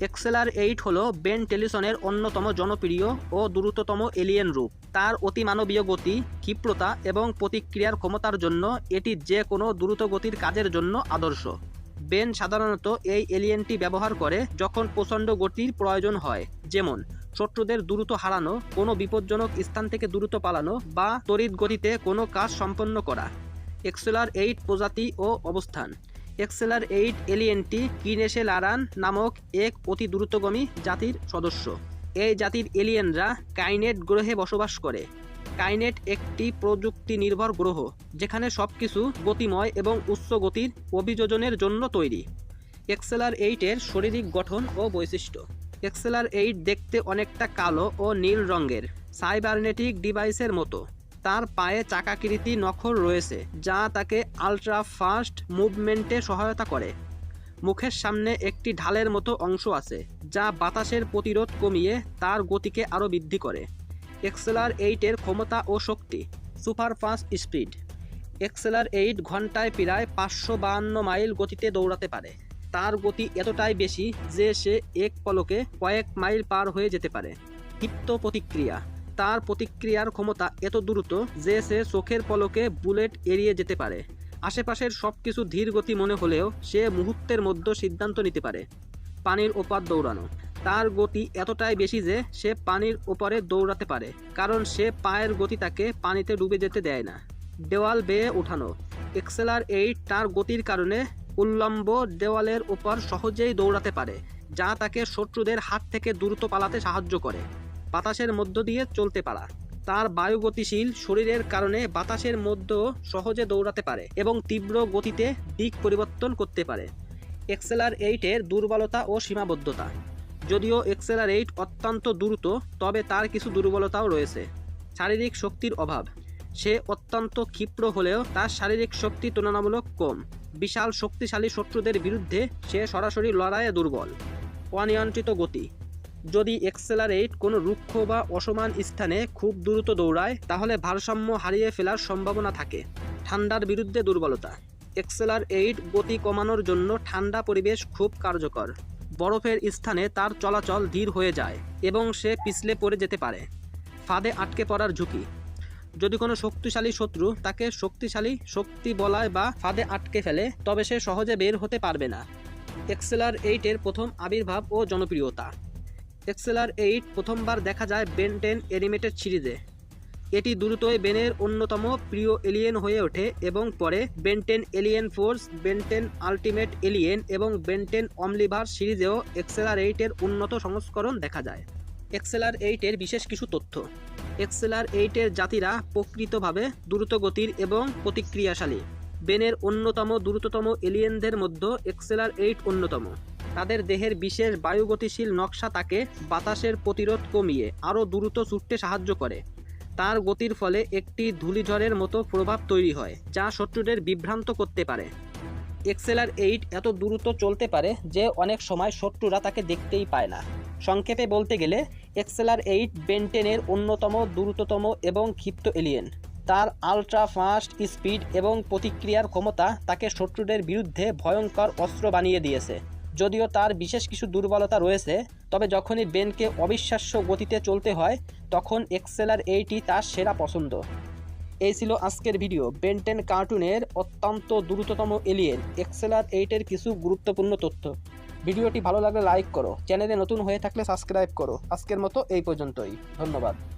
এক্সেলার eight হল Ben টেলিসনের অন্যতম জনপ্রিয় ও দ্রুততম এলিয়েন রূপ। তার অতিমানবীয় গতি, ক্ষিপ্রতা এবং প্রতিক্রিয়ার ক্ষমতার জন্য এটি যে কোনো দ্রুত গতির কাজের জন্য আদর্শ। বেন সাধারণত এই এলিয়েনটি ব্যবহার করে যখন প্রচণ্ড গতির প্রয়োজন হয়, যেমন শত্রুদের দ্রুত হারানো, কোনো বিপজ্জনক স্থান থেকে দ্রুত পালানো বা তড়িৎ গতিতে কোনো কাজ সম্পন্ন করা। এক্সেলার এইট প্রজাতি ও অবস্থান। এক্সেলার এইট এলিয়েনটি কিনেসে লারান নামক এক অতি দ্রুতগামী জাতির সদস্য। এই জাতির এলিয়েনরা কাইনেট গ্রহে বসবাস করে। কাইনেট একটি প্রযুক্তি নির্ভর গ্রহ, যেখানে সব কিছু গতিময় এবং উচ্চ গতির অভিযোজনের জন্য তৈরি। এক্সেলার এইটের শারীরিক গঠন ও বৈশিষ্ট্য। এক্সেলার এইট দেখতে অনেকটা কালো ও নীল রঙের, সাইবারনেটিক ডিভাইসের মতো। তার পায়ে চাকাকৃতি নখর রয়েছে, যা তাকে আলট্রা ফাস্ট মুভমেন্টে সহায়তা করে। মুখের সামনে একটি ঢালের মতো অংশ আছে, যা বাতাসের প্রতিরোধ কমিয়ে তার গতিকে আরও বৃদ্ধি করে। এক্সেলার এইটের ক্ষমতা ও শক্তি super fast speed. XLR8 ঘন্টায় প্রায় পাঁচশো বাহান্ন মাইল গতিতে দৌড়াতে পারে। তার গতি এতটাই বেশি যে সে এক পলকে কয়েক মাইল পার হয়ে যেতে পারে। ক্ষিপ্ত প্রতিক্রিয়া। তার প্রতিক্রিয়ার ক্ষমতা এত দ্রুত যে সে চোখের পলকে বুলেট এড়িয়ে যেতে পারে। আশেপাশের সব কিছু ধীর গতি মনে হলেও সে মুহূর্তের মধ্যে সিদ্ধান্ত নিতে পারে, পানির ওপার দৌড়ানো। তার গতি এতটাই বেশি যে সে পানির ওপরে দৌড়াতে পারে, কারণ সে পায়ের গতি তাকে পানিতে ডুবে যেতে দেয় না। দেওয়াল বেয়ে ওঠানো। এক্সেলার এইট তার গতির কারণে উল্লম্ব দেওয়ালের ওপর সহজেই দৌড়াতে পারে, যা তাকে শত্রুদের হাত থেকে দ্রুত পালাতে সাহায্য করে। বাতাসের মধ্য দিয়ে চলতে পারা। তার বায়ু গতিশীল শরীরের কারণে বাতাসের মধ্যেও সহজে দৌড়াতে পারে এবং তীব্র গতিতে দিক পরিবর্তন করতে পারে। এক্সেলার এইটের দুর্বলতা ও সীমাবদ্ধতা। যদিও এক্সেলার এইট অত্যন্ত দ্রুত, তবে তার কিছু দুর্বলতাও রয়েছে। শারীরিক শক্তির অভাব। সে অত্যন্ত ক্ষিপ্র হলেও তার শারীরিক শক্তি তুলনামূলক কম। বিশাল শক্তিশালী শত্রুদের বিরুদ্ধে সে সরাসরি লড়াইয়ে দুর্বল। অনিয়ন্ত্রিত গতি। যদি এক্সেলারেট কোনো রুক্ষ বা অসমান স্থানে খুব দ্রুত দৌড়ায়, তাহলে ভারসাম্য হারিয়ে ফেলার সম্ভাবনা থাকে। ঠান্ডার বিরুদ্ধে দুর্বলতা। এক্সেলার এইট গতি কমানোর জন্য ঠান্ডা পরিবেশ খুব কার্যকর। বরফের স্থানে তার চলাচল ধীর হয়ে যায় এবং সে পিছলে পড়ে যেতে পারে। ফাঁদে আটকে পড়ার ঝুঁকি। যদি কোনো শক্তিশালী শত্রু তাকে শক্তিশালী শক্তি বলায় বা ফাঁদে আটকে ফেলে, তবে সে সহজে বের হতে পারবে না। এক্সেলার এইটের প্রথম আবির্ভাব ও জনপ্রিয়তা। এক্সেলার এইট প্রথমবার দেখা যায় বেন টেন অ্যানিমেটেড সিরিজে। এটি দ্রুতই বেনের অন্যতম প্রিয় এলিয়েন হয়ে ওঠে এবং পরে Ben Ten alien force Ben Ten ultimate alien এবং বেনটেন অমলিভার সিরিজেও এক্সেলার এইটের উন্নত সংস্করণ দেখা যায়। এক্সেলার এইটের বিশেষ কিছু তথ্য। এক্সেলার এইটের জাতিরা প্রকৃতভাবে দ্রুতগতির এবং প্রতিক্রিয়াশালী। বেনের অন্যতম দ্রুততম এলিয়েনদের মধ্যে এক্সেলার এইট অন্যতম। তাদের দেহের বিশেষ বায়ুগতিশীল নকশা তাকে বাতাসের প্রতিরোধ কমিয়ে আরও দ্রুত ছুটতে সাহায্য করে। তার গতির ফলে একটি ধূলিঝড়ের মতো প্রভাব তৈরি হয়, যা শত্রুদের বিভ্রান্ত করতে পারে। এক্সেলার এইট এত দ্রুত চলতে পারে যে অনেক সময় শত্রুরা তাকে দেখতেই পায় না। সংক্ষেপে বলতে গেলে, এক্সেলার এইট বেন্টেনের অন্যতম দ্রুততম এবং ক্ষিপ্ত এলিয়েন। তার আলট্রা ফাস্ট স্পিড এবং প্রতিক্রিয়ার ক্ষমতা তাকে শত্রুদের বিরুদ্ধে ভয়ঙ্কর অস্ত্র বানিয়ে দিয়েছে। যদিও তার বিশেষ কিছু দুর্বলতা রয়েছে, তবে যখনই বেনকে অবিশ্বাস্য গতিতে চলতে হয়, তখন এক্সেলার এইটি তার সেরা পছন্দ। এই ছিল আজকের ভিডিও। বেন্টেন কার্টুনের অত্যন্ত দ্রুততম এলিয়েন, এক্সেলার এইটের কিছু গুরুত্বপূর্ণ তথ্য। ভিডিওটি ভালো লাগলে লাইক করো। চ্যানেলে নতুন হয়ে থাকলে সাবস্ক্রাইব করো। আজকের মতো এই পর্যন্তই। ধন্যবাদ।